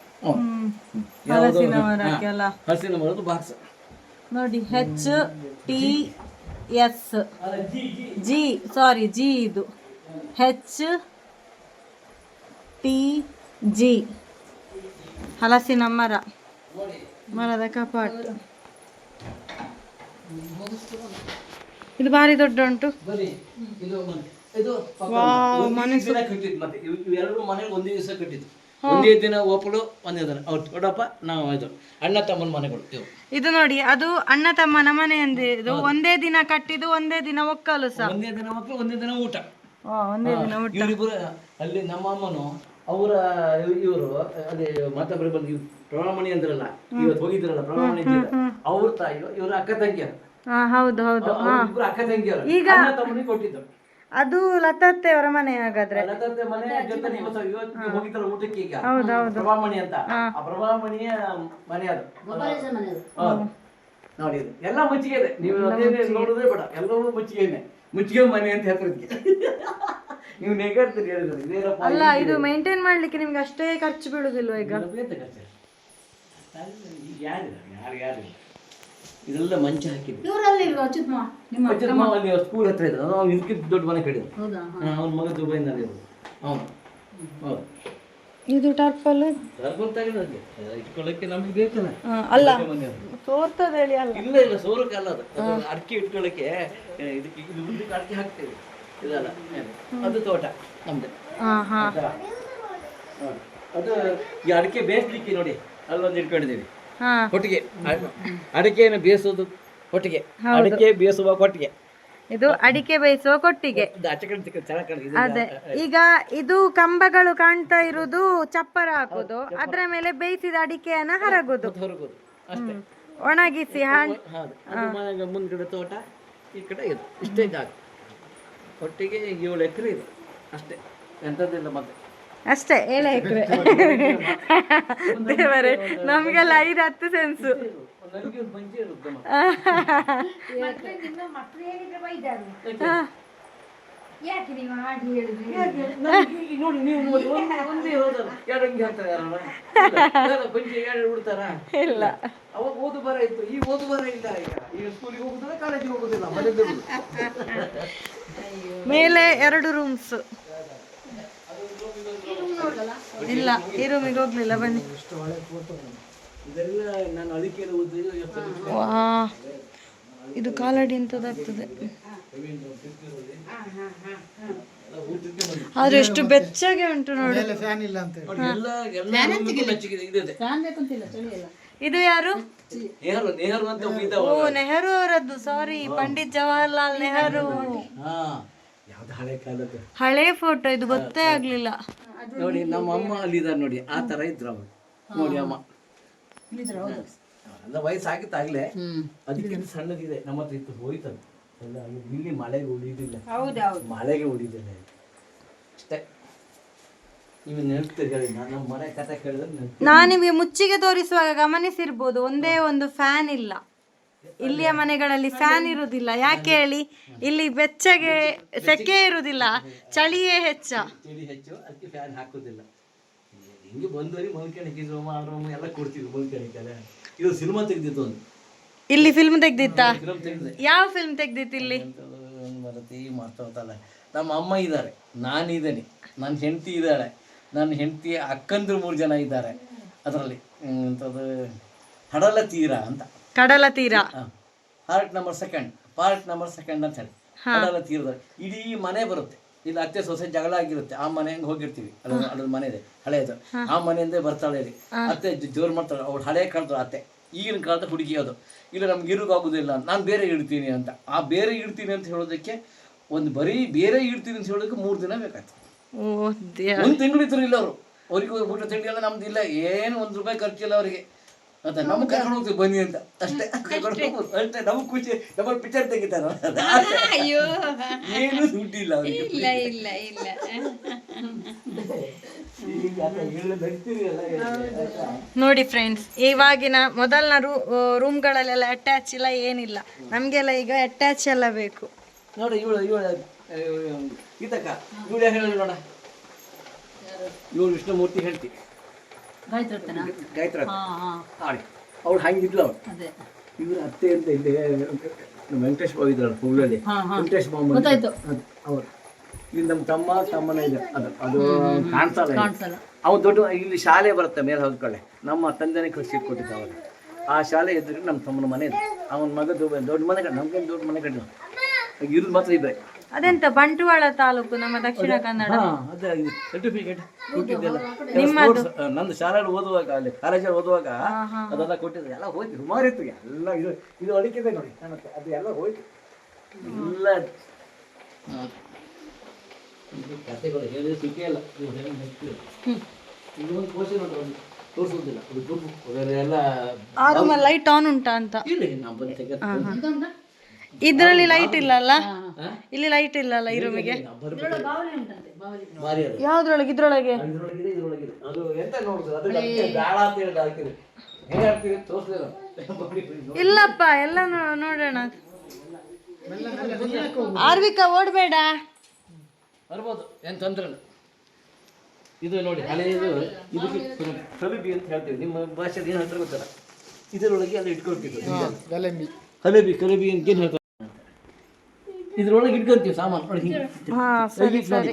ಹಲಸಿನ ಮರದ ಬಾಕ್ಸ್. ನೋಡಿ H T S. G sorry G ಇದು. H T G. ಹಲಸಿನ ಮರ. ಮರದ ಕಪಾಟ್. ಇದು ಭಾರಿ ದೊಡ್ಡ ಉಂಟು ಇದು ಮನೆ. ಮನೆ ಒಂದೇ ದಿವಸ ಕಟ್ಟಿದ್ದು. ಒಂದೇ ದಿನ ಒಪ್ಪಳು ಒಂದೇ ದಿನ ಅವ್ರು ದೊಡ್ಡಪ್ಪ ನಾವು ಇದು ಅಣ್ಣ ತಮ್ಮನ ಮನೆಗಳು ಇವು. ಇದು ನೋಡಿ ಅದು ಅಣ್ಣ ತಮ್ಮನ ಮನೆ ಅಂದಿದ್ದು ಒಂದೇ ದಿನ ಕಟ್ಟಿದ್ದು ಒಂದೇ ದಿನ ಒಕ್ಕಲು ಸಹ ಒಂದೇ ದಿನ ಒಕ್ಕಲು ಒಂದೇ ದಿನ ಊಟ. ಒಂದೇ ದಿನ ಊಟ. ಅಲ್ಲಿ ನಮ್ಮ ಅಮ್ಮನು ಅವರ ಇವರು ಅದೇ ಮತ್ತೊಬ್ಬರು ಬಂದು ಇವ್ ಪ್ರಮಾಣಮಣಿ ಅಂದ್ರಲ್ಲ ಇವತ್ತು ಹೋಗಿದ್ರಲ್ಲ ಪ್ರಮಾಣಮಣಿ ಅವ್ರ ತಾಯಿ ಇವರ ಅಕ್ಕ ತಂಗಿಯರು. ಹಾ ಹೌದು ಹೌದು. ಇಬ್ರು ಅಕ್ಕ ತಂಗಿಯರು. ಈಗ- ಅಣ್ಣ ತಮ್ಮನಿಗೆ ಕೊಟ್ಟಿದ್ದು. ಅದು ಲತಾತ್ತೆ ಅವರ ಮನೆ ಹಾಗಾದ್ರೆ. ಲತತ್ತೆ ಮನೆ ಜೊತೆ ಇವತ್ತು ಇವತ್ತು ನೀವು ಊಟಕ್ಕೆ ಈಗ. ಹೌದು ಹೌದು. ಪ್ರಭಾಮಣಿ ಅಂತ. ಆ ಪ್ರಭಾಮಣಿಯ ಮನೆ ಅದು. ಹೌದು. ನೋಡಿ ಎಲ್ಲ ಮುಚ್ಚಿಗೆ ಇದೆ. ನೀವು ಅದೇನೇ ನೋಡೋದೇ ಬೇಡ. ಎಲ್ಲವೂ ಮುಚ್ಚಿಗೆನೆ ಮುಚ್ಚಿಗೆ ಮನೆ ಅಂತ ಹೇಳ್ತಾರೆ ಇದಕ್ಕೆ. ನೀವು ನೆಗಾಡ್ತೀರಿ ಹೇಳಿದ್ರೆ ಇದೇನಪ್ಪ ಅಲ್ಲ ಇದು ಮೇಂಟೈನ್ ಮಾಡ್ಲಿಕ್ಕೆ ನಿಮ್ಗೆ ಅಷ್ಟೇ ಖರ್ಚು ಬೀಳುದಿಲ್ವಾ ಈಗ? ಬೇತ ಖರ್ಚು. ಯಾರು ಯಾರಿಲ್ಲ ಯಾರು ಯಾರಿಲ್ಲ ಇದೆಲ್ಲ ಮಂಚ ಹಾಕಿದ್ದು. ಅಜ್ಜನ ಮಾವ ಅಲ್ಲಿ ಸ್ಕೂಲ್ ಹತ್ರ ಇದ್ದ ಅವ್ನು ಇದಕ್ಕಿಂತ ದೊಡ್ಡ ಮನೆ ಕಡಿದ. ಅವನ ಮಗ ದುಬೈನಲ್ಲಿ ಇರೋದು. ಅವನು ಹೌದು. ಇದು ಟಾರ್ಪಲ್ ಗೊತ್ತಾಗಿದೆ ಇಟ್ಕೊಳ್ಳಕ್ಕೆ ನಮಗೆ ಬೇಕಲ್ಲ. ಅಲ್ಲ. ಮನೆ ಹೇಳಿ ಅಲ್ಲ. ಇಲ್ಲ ಇಲ್ಲ ಸೋರಕ್ಕೆ ಅಲ್ಲ ಅದು ಅಡಿಕೆ ಇಟ್ಕೊಳ್ಳೋಕೆ ಇದಕ್ಕೆ ಇದು ಮುಂದಕ್ಕೆ ಅಡಿಕೆ ಹಾಕ್ತೇವೆ. ಇದಲ್ಲ. ಅದು ತೋಟ ನಮ್ದು. ಅದು ಈ ಅಡಿಕೆ ಬೇಯಿಸ್ಲಿಕ್ಕೆ ನೋಡಿ ಅಲ್ಲೊಂದು ಇಟ್ಕೊಂಡಿದ್ದೀವಿ. ಕೊಟ್ಟಿಗೆ ಅಡಿಕೆಯನ್ನು ಬೇಯಿಸೋದು ಕೊಟ್ಟಿಗೆ ಅಡಿಕೆ ಬೇಯಿಸುವ ಕೊಟ್ಟಿಗೆ. ಇದು ಅಡಿಕೆ ಬೇಯಿಸುವ ಕೊಟ್ಟಿಗೆ. ಈಗ ಇದು ಕಂಬಗಳು ಕಾಣ್ತಾ ಇರುವುದು ಚಪ್ಪರ ಹಾಕುದು ಅದ್ರ ಮೇಲೆ ಬೇಯಿಸಿದ ಅಡಿಕೆಯನ್ನ ಹರಗುದು ಒಣಗಿಸಿ ಮುಂದ್ಗಡೆ ತೋಟ ಈ ಕಡೆ ಇದು ಇಷ್ಟೇ ಜಾಗ. ಒಟ್ಟಿಗೆ ಏಳು ಎಕರೆ ಇದೆ. ಅಷ್ಟೇ. ಎಂಥದ್ದಿಲ್ಲ ಮತ್ತೆ ಅಷ್ಟೇ ಏಳೆ ಎಕರೆ. ದೇವರೇ ನಮ್ಗೆಲ್ಲ ಐದು ಹತ್ತು ಸೆನ್ಸು? ಇಲ್ಲ. ಅವಾಗ ಓದು ಬರ ಇತ್ತು. ಈ ಓದು ಬರ ಇಲ್ಲ ಈಗ. ಈಗ ಸ್ಕೂಲಿಗೆ ಹೋಗುದಿಲ್ಲ ಕಾಲೇಜಿಗೆ ಹೋಗುದಿಲ್ಲ. ಮೇಲೆ ಎರಡು ರೂಮ್ಸ್ ಇಲ್ಲ ಈ ರೂಮಿಗೆ ಹೋಗ್ಲಿಲ್ಲ ಬನ್ನಿ. ಇದು ಕಾಲಡಿ ಅಂತದಾಗ್ತದೆ. ಆದ್ರೆ ಎಷ್ಟು ಬೆಚ್ಚಗೆ ಉಂಟು ನೋಡಿ. ಇದೆ ಯಾರು? ಓ ನೆಹರು ಅವರದ್ದು. ಸಾರಿ ಪಂಡಿತ್ ಜವಾಹರ್ಲಾಲ್ ನೆಹರು. ಹಳೆ ಫೋಟೋ ಇದು ಗೊತ್ತೇ ಆಗ್ಲಿಲ್ಲ. ನೋಡಿ ನಮ್ಮ ಅಮ್ಮ ಅಲ್ಲಿ ಇದಾರೆ ನೋಡಿ ಆ ತರ ಇದ್ರು ಅವರು. ನೋಡಿ ಅಮ್ಮ. ಅಲ್ಲ ವಯಸ್ಸಾಗಿತ್ತು ಆಗ್ಲೇ. ಅದಕ್ಕಿಂತ ಸಣ್ಣದಿದೆ. ನಮ್ಮ ಹತ್ರ ಇತ್ತು ಹೋಯ್ತದ. ಇಲ್ಲಿ ಮಳೆಗೆ ಉಳಿದಿಲ್ಲ. ಮಳೆಗೆ ಉಳಿದಿಲ್ಲ ಇದು. ಅಷ್ಟೇ ನೀವು ನೆನಪಿಗೆ ಹೇಳಿ ನಾನು ನಿಮಗೆ ಮುಚ್ಚಿಗೆ ತೋರಿಸುವಾಗ ಗಮನಿಸಿರ್ಬೋದು ಒಂದೇ ಒಂದು ಫ್ಯಾನ್ ಇಲ್ಲ. ಇಲ್ಲಿಯ ಮನೆಗಳಲ್ಲಿ ಫ್ಯಾನ್ ಇರುವುದಿಲ್ಲ ಯಾಕೆ ಹೇಳಿ? ಇಲ್ಲಿ ಬೆಚ್ಚಗೆ ಸೆಕೆ ಇರುವುದಿಲ್ಲ ಚಳಿಯೇ ಹೆಚ್ಚ. ಇಲ್ಲಿ ಫಿಲ್ಮ್ ತೆಗ್ದಿತ್ತ? ಯಾವ ಫಿಲ್ಮ್ ತೆಗ್ದಿತ್ತು ಇಲ್ಲಿ? ನಮ್ಮ ಅಮ್ಮ ಇದ್ದಾರೆ ನಾನಿದ್ದೇನೆ ನನ್ನ ಹೆಂಡತಿ ಇದ್ದಾಳೆ. ನನ್ನ ಹೆಂಡತಿ ಅಕ್ಕಂದ್ರು ಮೂರು ಜನ ಇದ್ದಾರೆ. ಅದರಲ್ಲಿ ಎಂಥದ್ದು ಹಡಲ ತೀರ ಅಂತ. ಕಡಲ ತೀರ. Part number second part number second ಅಂತ ಹೇಳಿ. ಕಡಲ ತೀರದ ಇಡೀ ಮನೆ ಬರುತ್ತೆ. ಇಲ್ಲಿ ಅತ್ತೆ ಸೊಸೆ ಜಗಳ ಆಗಿರುತ್ತೆ. ಆ ಮನೆ ಹಂಗೆ ಹೋಗಿರ್ತೀವಿ? ಅದ್ರ ಮನೆ ಇದೆ ಹಳೆಯದು. ಆ ಮನೆಯಿಂದ ಬರ್ತಾಳೆ ಇಲ್ಲಿ. ಅತ್ತೆ ಜೋರು ಮಾಡ್ತಾಳೆ. ಅವಳು ಹಳೆ ಕಾಲದ ಅತ್ತೆ. ಈಗಿನ ಕಾಲದ ಹುಡುಗಿ ಅದು. ಇಲ್ಲ ನಮ್ಗೆ ಇರೋಕ್ಕಾಗೋದಿಲ್ಲ ನಾನು ಬೇರೆ ಇಡ್ತೀನಿ ಅಂತ. ಆ ಬೇರೆ ಇಡ್ತೀನಿ ಅಂತ ಹೇಳೋದಕ್ಕೆ ಒಂದು ಬರೀ ಬೇರೆ ಇಡ್ತೀನಿ ಅಂತ ಹೇಳೋದಕ್ಕೆ ಮೂರು ದಿನ ದ್ಯಾ- ಒಂದು ತಿಂಗಳು ಇದ್ರು ಇಲ್ಲ ಅವರು. ಅವ್ರಿಗೆ ಊಟ ತಿಂಡಿ ಎಲ್ಲ ನಮ್ದು ಇಲ್ಲ. ಏನು ಒಂದು ರೂಪಾಯಿ ಖರ್ಚಿಲ್ಲ ಅವರಿಗೆ. ಮತ್ತೆ ನಮ್ ಕರ್ಕೊಂಡು ಹೋಗ್ತೀವಿ ಬನ್ನಿ ಅಂತ. ಅಷ್ಟೇ. ಕರ್ಕೊಂಡು ಹೋಗ್ಬೋದು. ಅಷ್ಟೇ. ನಮ್ ಖುಷಿ. ನಮ್ಮ ಪಿಕ್ಚರ್ ತೆಗಿತಾರ. ಅಯ್ಯೋ. ಏನು ದುಡ್ಡಿಲ್ಲ ಅವರಿಗೆ. ಇಲ್ಲ ಇಲ್ಲ ಇಲ್ಲ? ನೋಡಿ ಫ್ರೆಂಡ್ಸ್ ಇವಾಗಿನ ಮೊದಲಿನ ರೂ ರೂಮ್ಗಳಲ್ಲೆಲ್ಲ ಅಟ್ಯಾಚ್ ಇಲ್ಲ ಏನಿಲ್ಲ. ನಮಗೆಲ್ಲ ಈಗ ಅಟ್ಯಾಚ್ ಎಲ್ಲ ಬೇಕು. ನೋಡಿ ಇವಳು ಇವಳು ಗೀತಕ್ಕ ಇವಳು ಯಾರು ಹೇಳಿ ನೋಡ? ಇವಳು ವಿಷ್ಣುಮೂರ್ತಿ ಹೇಳ್ತಿ. ಗಾಯತ್ರಿ ಗಾಯತ್ರ ಹಾ ಹಾ. ಆಡಿ ಅವಳು ಹಂಗಿದ್ಲು ಅವ್ರು ಇವ್ರ ಅತ್ತೆ ಅಂತ ಇಲ್ಲಿ ವೆಂಕಟೇಶ್ ಬಾಬು ಇದ್ರಲ್ಲ ಹುಬ್ಳಲ್ಲಿ ಹಾ, ಹಾ. ವೆಂಕಟೇಶ್ ಬಾಬು. ಅವ್ರು ಇಲ್ಲಿ ನಮ್ಮ ತಮ್ಮ ತಮ್ಮನ ಇದೆ. ಅದು ಅದು ಕಾಣಿಸಲ್ಲ ಅವ್ ಅವ್ನು ದೊಡ್ಡ ಇಲ್ಲಿ ಶಾಲೆ ಬರುತ್ತೆ ಮೇಲೆ ಹೋಗ್ಕೊಳ್ಳೆ ನಮ್ಮ ತಂದೆನೇ ಕೃಷಿ ಕೊಟ್ಟಿದ್ದ ಅವ್ರು ಆ ಶಾಲೆ ಎದುರು ನಮ್ಮ ತಮ್ಮನ ಮನೆ ಇದೆ. ಅವನ ಮಗ ದೊಡ್ಡ ಮನೆ ಕಟ್ಟ ನಮ್ಗೆ ದೊಡ್ಡ ಮನೆ ಕಟ್ಟಿದ ಇರೋದು ಮಾತ್ರ ಇಬ್ಬರೇ ಅದೆಂತ ಬಂಟ್ವಾಳ ತಾಲೂಕು ನಮ್ಮ ದಕ್ಷಿಣ ಕನ್ನಡ? ಹಾ ಅದೇ ಸರ್ಟಿಫಿಕೇಟ್ ಕೊಟ್ಟಿದ್ದೆಲ್ಲ. Sports, ಆ, ನಂದು ಶಾಲೆಯಲ್ಲಿ ಓದುವಾಗ ಅಲ್ಲಿ ಕಾಲೇಜಲ್ಲಿ ಓದುವಾಗ ಅದೆಲ್ಲ ಕೊಟ್ಟಿದ್ರು ಎಲ್ಲ ಹೋಯ್ತು ಸುಮಾರು ಇತ್ತು. ಎಲ್ಲ ಇದು ಇದು ಅಡಿಕೆ ನೋಡಿ ಕಾಣುತ್ತೆ. ಅದು ಎಲ್ಲ ಹೋಯ್ತು. ಎಲ್ಲ. ಇದು ಕಥೆಗಳು ಹೇಳಿದ್ರೆ ಇಲ್ಲ. ಒಂದು ಒಂದು ತೋರಿಸೋದಿಲ್ಲ ಲೈಟ್ ಆನ್ ಉಂಟಾ ಅಂತ? ಇಲ್ಲ ನಾವು ಬಂದು ತೆಗೆದು ಇದರಲ್ಲಿ ಲೈಟ್ ಇಲ್ಲಲ್ಲ? ಇಲ್ಲಿ ಲೈಟ್ ಇಲ್ಲಲ್ಲ ಈ ರೂಮಿಗೆ ಅದು. ಯಾವ್ದ್ರೊಳಗೆ? ಇದ್ರೊಳಗೆ? ಅದು ಇಲ್ಲಪ್ಪ ಎಲ್ಲ ನೋಡೋಣ. ಆರ್ವಿಕ ಓಡ್ಬೇಡ. ಬರ್ಬೋದು ಏನು ತೊಂದ್ರೆ ಇಲ್ಲ. ಇದು ನೋಡಿ ಹಳೆಯದು ಇದಕ್ಕೆ ಹಲಬಿ ಅಂತ ಹೇಳ್ತೀವಿ. ನಿಮ್ಮ ಭಾಷೆಗೆ ಏನು ಹೇಳ್ತಾರೆ ಗೊತ್ತಲ್ಲ? ಇದರೊಳಗೆ ಅಲ್ಲಿ ಇಟ್ಕೊಳ್ತಿದ್ರು ಹಲಬಿ ಕಲಬಿ ಅಂತ ಏನು ಹೇಳ್ತಾರೆ? ಇದ್ರೊಳಗೆ ಇಟ್ಕೊಂತೀವಿ ಸಾಮಾನು. ಹಾ ಸರಿ ಸರಿ.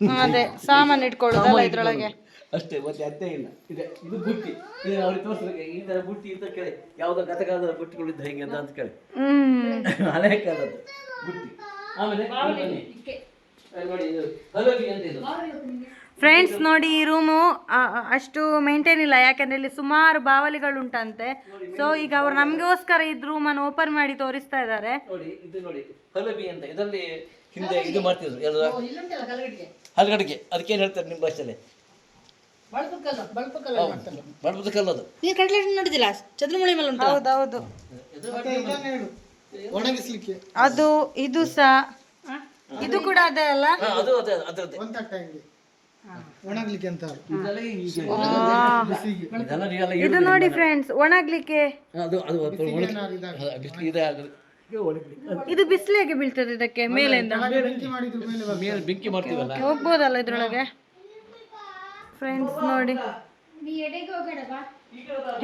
ಹಾ, ಅದೇ ಸಾಮಾನು ಇಟ್ಕೊಳ್ಳೋದಲ್ಲ ಇದ್ರೊಳಗೆ. ಅಷ್ಟೇ ಮತ್ತೆ ಅತ್ತೆ ಇಲ್ಲ. ಇದೆ ಇದು ಬುಟ್ಟಿ. ಇದು ಅವ್ರಿಗೆ ತೋರಿಸ್ಬೇಕು. ಈ ತರ ಬುಟ್ಟಿ ಅಂತ ಕೇಳಿ. ಯಾವ್ದೋ ಗತಕಾಲದ ಬುಟ್ಟಿಗಳಿದ್ದ ಹೆಂಗೆ ಅಂತ ಅಂತ ಕೇಳಿ. ಹ್ಮ್. ಹಳೆ ಕಾಲದ ಬುಟ್ಟಿ. ಆಮೇಲೆ ನೋಡಿ ಇದು ಹಲೋಗಿ ಅಂತ ಇದು. ಫ್ರೆಂಡ್ಸ್ ನೋಡಿ ಈ ರೂಮು ಅಷ್ಟು ಮೇಂಟೈನ್ ಇಲ್ಲ. ಯಾಕಂದ್ರೆ ಇಲ್ಲಿ ಸುಮಾರು ಬಾವಲಿಗಳುಂಟಂತೆ. ಸೊ ಈಗ ಅವ್ರು ನಮಗೋಸ್ಕರ ಇದು ರೂಮನ್ನು ಓಪನ್ ಮಾಡಿ ತೋರಿಸ್ತಾ ಇದ್ದಾರೆ. ನೋಡಿ ಇದು ನೋಡಿ ಕಲಬಿ ಅಂತ. ಇದರಲ್ಲಿ ಹಿಂದೆ ಇದು ಮಾಡ್ತಿದ್ರು. ಎಲ್ಲ ಹಲಗಡಿಗೆ. ಅದಕ್ಕೇನು ಹೇಳ್ತಾರೆ ನಿಮ್ಮ ಭಾಷೆಯಲ್ಲಿ? ಕಲ್ಲದು ಕಡಲೆ ನೋಡಿದಿಲ್ಲ ಚಂದ್ರಮುಳಿ ಮೇಲೆ ಉಂಟು ಅದು ಇದು ಸಹ. ಇದು ಕೂಡ ಅದೇ ಅಲ್ಲ? ಅದು ಅದೇ ಅದರದ್ದೇ. ಒಣಗ್ಲಿಕ್ಕೆ ಅಂತ ಇದು ನೋಡಿ ಫ್ರೆಂಡ್ಸ್ ಒಣಗ್ಲಿಕ್ಕೆ. ಅದು ಅದು ಒಣಗಿ- ಇದೆ ಬಿಸಿಲಿಗೆ ಬೀಳ್ತದೆ ಇದಕ್ಕೆ ಮೇಲಿಂದ. ಬೆಂಕಿ ಮಾಡ್ತೀವಲ್ಲ? ಹೋಗ್ಬೋದಲ್ಲ ಇದ್ರೊಳಗೆ? ಫ್ರೆಂಡ್ಸ್ ನೋಡಿ.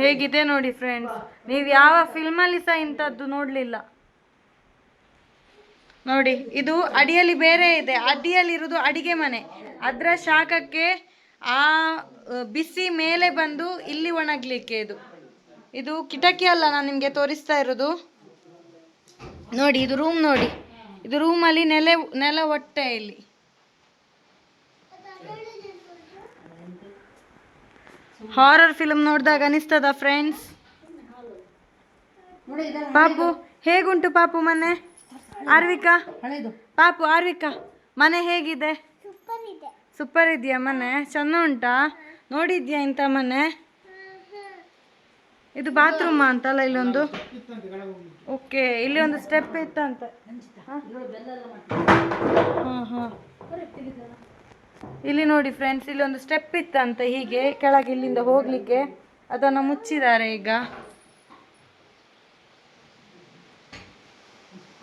ಹೇಗಿದೆ ನೋಡಿ ಫ್ರೆಂಡ್ಸ್ ನೀವು ಯಾವ ಫಿಲ್ಮಲ್ಲಿ ಸಹ ಇಂಥದ್ದು ನೋಡಲಿಲ್ಲ. ನೋಡಿ ಇದು ಅಡಿಯಲ್ಲಿ ಬೇರೆ ಇದೆ. ಅಡಿಯಲ್ಲಿ ಇರುವುದು ಅಡಿಗೆ ಮನೆ. ಅದರ ಶಾಖಕ್ಕೆ ಆ ಬಿಸಿ ಮೇಲೆ ಬಂದು ಇಲ್ಲಿ ಒಣಗ್ಲಿಕ್ಕೆ ಇದು. ಇದು ಕಿಟಕಿ ಅಲ್ಲ ನಾನು ನಿಮಗೆ ತೋರಿಸ್ತಾ ಇರೋದು ನೋಡಿ ಇದು ರೂಮ್ ನೋಡಿ. ಇದು ರೂಮಲ್ಲಿ ನೆಲೆ ನೆಲ ಒಟ್ಟೆ ಇಲ್ಲಿ. ಹಾರರ್ ಫಿಲ್ಮ್ ನೋಡಿದಾಗ ಅನಿಸ್ತದ ಫ್ರೆಂಡ್ಸ್ ಪಾಪು ಹೇಗುಂಟು ಪಾಪು ಮನೆ? ಆರ್ವಿಕಾ? ಹಳೆದು. ಪಾಪು ಆರ್ವಿಕಾ ಮನೆ ಹೇಗಿದೆ? ಸೂಪರ್ ಇದೆಯಾ ಮನೆ? ಚೆನ್ನ ಉಂಟಾ? ನೋಡಿದ್ಯಾ ಇಂಥ ಮನೆ? ಇದು ಬಾತ್ರೂಮ್ ಅಂತಲ್ಲ ಇಲ್ಲೊಂದು? ಓಕೆ ಇಲ್ಲಿ ಒಂದು ಸ್ಟೆಪ್ ಇತ್ತಂತೆ. ಹಾಂ. ಹಾಂ ಇಲ್ಲಿ ನೋಡಿ ಫ್ರೆಂಡ್ಸ್ ಇಲ್ಲಿ ಒಂದು ಸ್ಟೆಪ್ ಇತ್ತಂತೆ ಹೀಗೆ ಕೆಳಗೆ ಇಲ್ಲಿಂದ ಹೋಗ್ಲಿಕ್ಕೆ. ಅದನ್ನು ಮುಚ್ಚಿದ್ದಾರೆ ಈಗ.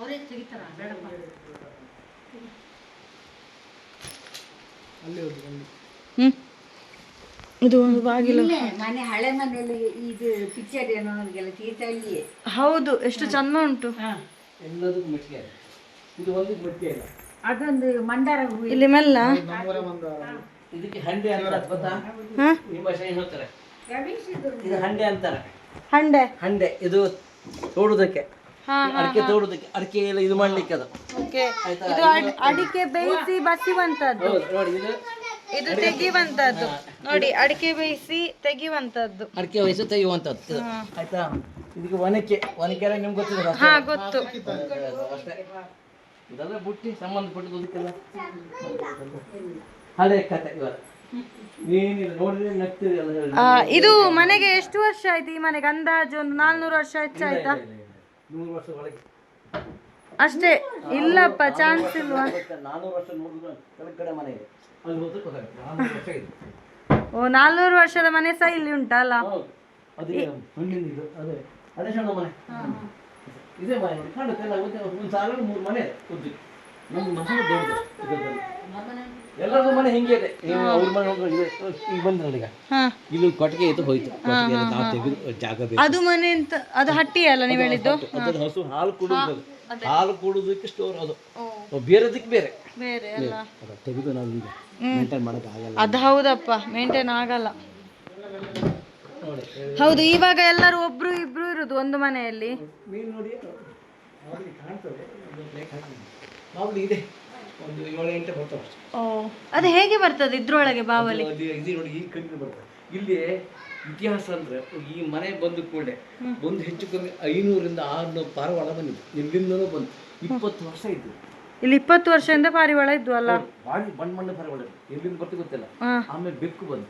ಅವರೇ ತೆಗಿತಾರ ಬೇಡಪ್ಪ ಹ್ಮ್. ಇದು ಒಂದು ಬಾಗಿಲು. ಮನೆ ಹಳೆ ಮನೆಯಲ್ಲಿ ಇದು ಪಿಕ್ಚರ್ ಏನೋ ಹೌದು ಎಷ್ಟು ಚಂದ ಉಂಟು. ಎಲ್ಲದಕ್ಕೂ ಇದು ಇಲ್ಲ ಅದೊಂದು ಮಂದಾರ ಇಲ್ಲಿ ಮೆಲ್ಲ? ಇದಕ್ಕೆ ಹಂಡೆ ಅಂತಾರೆ ಗೊತ್ತಾ? ನಿಮ್ಮ ಭಾಷೆ ಏನು ಹೇಳ್ತಾರೆ ಇದು. ಹಂಡೆ ಅಂತಾರೆ. ಹಂಡೆ. ಹಂಡೆ ಇದು ತೋಡುದಕ್ಕೆ. ಹಾ ಅಡಿಕೆ ತೋಡುದಕ್ಕೆ ಅಡಿಕೆ ಎಲ್ಲ ಇದು ಮಾಡ್ಲಿಕ್ಕೆ ಅದು. ಇದು ಅಡ್- ಅಡಿಕೆ ಬೇಯಿಸಿ ಬಸಿವಂತದ್ದು. ಹೌದು ನೋಡಿ ಇದು ಇದು ತೆಗಿವಂತದ್ದು ನೋಡಿ ಅಡಿಕೆ ಬೇಯಿಸಿ ತೆಗಿವಂತದ್ದು ಅಡಿಕೆ ಬೇಯಿಸಿ ತೆಗೆಯುವಂಥದ್ದು ಇದು. ಆಯ್ತಾ? ಇದಕ್ಕೆ ಒನಕೆ ಒನಕೆ ಎಲ್ಲ ನಿಮ್ಗೆ ಗೊತ್ತಿದೆ ಹಾ ಗೊತ್ತು. ಅಷ್ಟೇ. ಇದೆಲ್ಲ ಬುಟ್ಟಿ ಸಂಬಂಧಪಟ್ಟದ್ದು ಅದಕ್ಕೆಲ್ಲ ಹಳೆ ಕತೆ ಇವರ ಏನಿಲ್ಲ ನೋಡಿದ್ರೆ ನಗ್ತೀರಿ ಎಲ್ಲ ಹೇಳಿ. ಆ, ಇದು ಮನೆಗೆ ಎಷ್ಟು ವರ್ಷ ಆಯ್ತು ಈ ಮನೆಗೆ? ಅಂದಾಜು ಒಂದು ನಾಲ್ನೂರು ವರ್ಷ ಹೆಚ್ಚಾಯ್ತಾ? ನೂರು ವರ್ಷ ಒಳಗೆ. ಅಷ್ಟೇ. ಇಲ್ಲಪ್ಪ ಚಾನ್ಸ್ ಇಲ್ವಾ? ನಾನೂರು ವರ್ಷ ನೋಡಿದ್ರೆ ಕೆಳಗ್ ಕಡೆ ಮನೆ ಇದೆ ಅಲ್ಲಿ ಹೋದ್ರೆ ಗೊತ್ತಾಗುತ್ತೆ. ನಾನೂರು ವರ್ಷ ಇದೆ. ಓ ನಾಲ್ನೂರು ವರ್ಷದ ಮನೆ ಸಹ ಇಲ್ಲಿ ಉಂಟಲ್ಲ ಹೌದು. ಅದೇ ಹಣ್ಣಿನ ಇದು. ಅದೇ ಅದೇ ಸಣ್ಣ ಮನೆ ಇದೇ ಮನೆ. ನೋಡಿ ಕಾಣುತ್ತೆ ಒಂದು ಸಾವಿರ ಮೂರು ಮನೆ ಉದ್ದಿ ನಮ್ಮ ಮನೆ ದೊಡ್ಡದು. ಇದರಲ್ಲಿ. ಮನೆ ಹಿಂಗೆ ಇದೆ. ನೀವು ಅವ್ರ ಮನೆ ಹೋದ್ರೆ ಈಗ ಬಂದ್ರಲ್ಲ ಈಗ? ಹಾ. ಇಲ್ಲಿ ಕೊಟ್ಟಿಗೆ ಇದು ಹೋಯ್ತು. ಕೊಟ್ಟಿಗೆ ನಾವು ತೆಗೆದು ಜಾಗ ಬೇಕು. ಅದು ಮನೆ ಅಂತ ಅದು ಹಟ್ಟಿ ಅಲ್ಲ ನೀವು ಹೇಳಿದ್ದು? ಅದ್ರ ಹಸು ಹಾಲು ಕುಡಿದು ಹಾಲು ಕುಡಿದಕ್ಕೆ ಸ್ಟೋರ್ ಅದು. ಬೇರೆದಕ್ಕೆ ಬೇರೆ. ಬೇರೆ ಅಲ್ಲ. ತೆಗೆದು ನಾವು ಈಗ ಮೇಂಟೈನ್ ಮಾಡೋಕೆ ಆಗಲ್ಲ. ಅದು ಹೌದಪ್ಪ ಮೇಂಟೈನ್ ಆಗಲ್ಲ. ನೋಡಿ ಹೌದು ಇವಾಗ ಎಲ್ಲರೂ ಒಬ್ರು ಇಬ್ರು ಇರುದು ಒಂದು ಮನೆಯಲ್ಲಿ. ಮೀನು ನೋಡಿ ಕಾಣ್ತದೆ. ಇದೆ. ಒಂದು ಏಳು ಎಂಟು ಬರ್ತಾವೆ ಅಷ್ಟೇ. ಓ ಅದು ಹೇಗೆ ಬರ್ತದೆ ಇದ್ರೊಳಗೆ ಬಾವಲಿ? ಅದು ಇದು ನೋಡಿ ಈ ಕಣ್ಣು ಬರ್ತದೆ. ಇಲ್ಲಿ ಇತಿಹಾಸ ಅಂದ್ರೆ ಈ ಮನೆ ಬಂದ ಕೂಡಲೇ ಒಂದು ಹೆಚ್ಚು ಕಮ್ಮಿ ಐನೂರಿಂದ ಆರುನೂರು ಪಾರಿವಾಳ ಬಂದಿದೆ. ಎಲ್ಲಿಂದನೂ ಬಂದು ಇಪ್ಪತ್ತು ವರ್ಷ ಇದ್ದು. ಇಲ್ಲಿ ಇಪ್ಪತ್ತು ವರ್ಷದಿಂದ ಪಾರಿವಾಳ ಇದ್ವು ಅಲ್ಲ? ಬಾಡಿ ಬಣ್ಣ ಬಣ್ಣ ಪಾರಿವಾಳ. ಎಲ್ಲಿಂದ ಬರ್ತು ಗೊತ್ತಿಲ್ಲ. ಆಮೇಲೆ ಬೆಕ್ಕು ಬಂದು.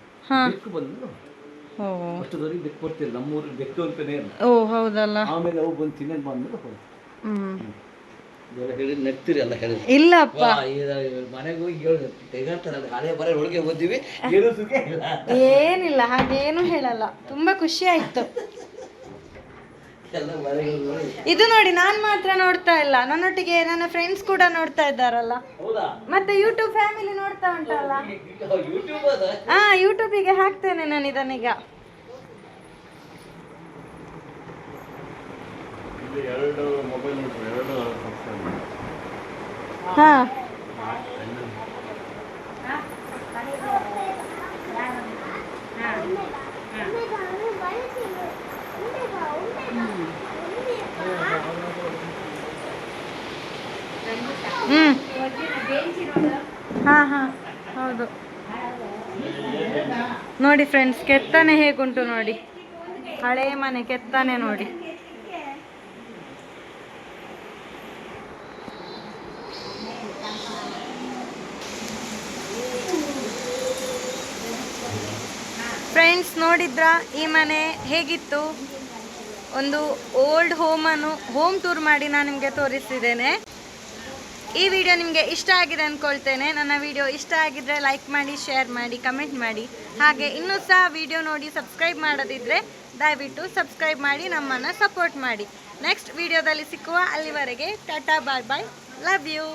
ಬೆಕ್ಕು ಬಂದು ಅಷ್ಟದವರಿಗೆ ಬೆಕ್ಕು ಬರ್ತಿಲ್ಲ. ನಮ್ಮೂರಿಗೆ ಬೆಕ್ಕು ಅಂತಾನೆ ಇಲ್ಲ. ಓ ಹೌದಲ್ಲ. ಆಮೇಲೆ ಅವು ಬಂದು ತಿನ್ನೋದು ಬಂದು ಹೋಯ್ತು. ನಗ್ತೀರಿ ಎಲ್ಲ ಇಲ್ಲಪ್ಪ. ಮನೆಗೆ ಹೋಗಿ ಹೇಳಿ ತೆಗಾಡ್ತಾರಲ್ಲ ಹಳೆ ಬರ ಒಳಗೆ ಓದಿವಿ ಏನು ಸುಖ ಇಲ್ಲ. ಏನಿಲ್ಲ ಹಾಗೇನು ಹೇಳಲ್ಲ. ತುಂಬಾ ಖುಷಿ ಆಯ್ತು. ಇದು ನೋಡಿ ನಾನ್ ಮಾತ್ರ ನೋಡ್ತಾ ಇಲ್ಲ. ನನ್ನೊಟ್ಟಿಗೆ ನನ್ನ ಫ್ರೆಂಡ್ಸ್ ಕೂಡ ನೋಡ್ತಾ ಇದ್ದಾರಲ್ಲ. ಹೌದಾ? ಮತ್ತೆ ಯೂಟ್ಯೂಬ್ ಫ್ಯಾಮಿಲಿ ನೋಡ್ತಾ ಉಂಟಲ್ಲ? ಹಾ ಯೂಟ್ಯೂಬಿಗೆ ಹಾಕ್ತೇನೆ ನಾನು ಇದನ್ನೀಗ. ಹಾ. ಹ್ಮ್. ಹಾ ಹಾ. ಹೌದು. ನೋಡಿ ಫ್ರೆಂಡ್ಸ್ ಕೆತ್ತನೆ ಹೇಗುಂಟು ನೋಡಿ? ಹಳೆ ಮನೆ ಕೆತ್ತನೆ ನೋಡಿ. ಫ್ರೆಂಡ್ಸ್ ನೋಡಿದ್ರಾ? ಈ ಮನೆ ಹೇಗಿತ್ತು? ಒಂದು ಓಲ್ಡ್ ಹೋಮನ್ನು ಹೋಮ್ ಟೂರ್ ಮಾಡಿ ನಾನು ನಿಮಗೆ ತೋರಿಸಿದ್ದೇನೆ. ಈ ವಿಡಿಯೋ ನಿಮಗೆ ಇಷ್ಟ ಆಗಿದೆ ಅಂದ್ಕೊಳ್ತೇನೆ ನನ್ನ ವಿಡಿಯೋ ಇಷ್ಟ ಆಗಿದ್ರೆ ಲೈಕ್ ಮಾಡಿ ಶೇರ್ ಮಾಡಿ ಕಮೆಂಟ್ ಮಾಡಿ. ಹಾಗೆ ಇನ್ನೂ ಸಹ ವಿಡಿಯೋ ನೋಡಿ ಸಬ್ಸ್ಕ್ರೈಬ್ ಮಾಡೋದಿದ್ರೆ ದಯವಿಟ್ಟು ಸಬ್ಸ್ಕ್ರೈಬ್ ಮಾಡಿ, ನಮ್ಮನ್ನು ಸಪೋರ್ಟ್ ಮಾಡಿ. ನೆಕ್ಸ್ಟ್ ವಿಡಿಯೋದಲ್ಲಿ ಸಿಕ್ಕುವ ಅಲ್ಲಿವರೆಗೆ tata bye bye love you